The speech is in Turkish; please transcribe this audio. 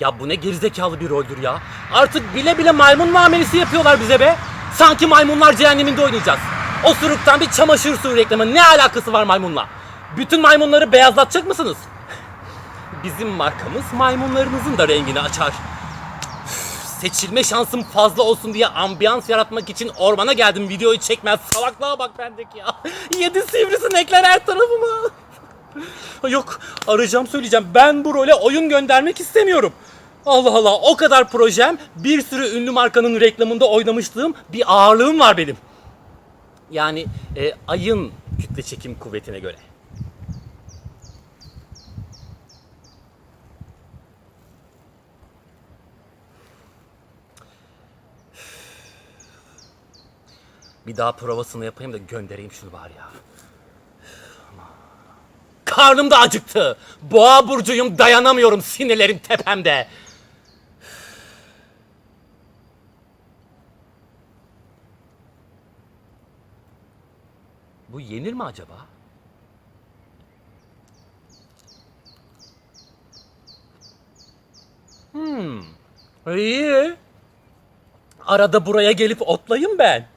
Ya bu ne gerizekalı bir roldür ya. Artık bile bile maymun muamelesi yapıyorlar bize be. Sanki maymunlar cehenneminde oynayacağız. Osuruktan bir çamaşır suyu reklamı ne alakası var maymunla? Bütün maymunları beyazlatacak mısınız? Bizim markamız maymunlarınızın da rengini açar. Seçilme şansım fazla olsun diye ambiyans yaratmak için ormana geldim videoyu çekmez. Salaklığa bak bendeki ya. Yedi sivrisinekler her tarafıma. Yok arayacağım söyleyeceğim. Ben bu role oyun göndermek istemiyorum. Allah Allah o kadar projem bir sürü ünlü markanın reklamında oynamışlığım bir ağırlığım var benim. Yani e, ayın kütle çekim kuvvetine göre. Bir daha provasını yapayım da göndereyim şunu bari ya. Karnım da acıktı. Boğa burcuyum dayanamıyorum sinirlerim tepemde. Bu yenir mi acaba? Hmm. İyi. Arada buraya gelip otlayayım ben.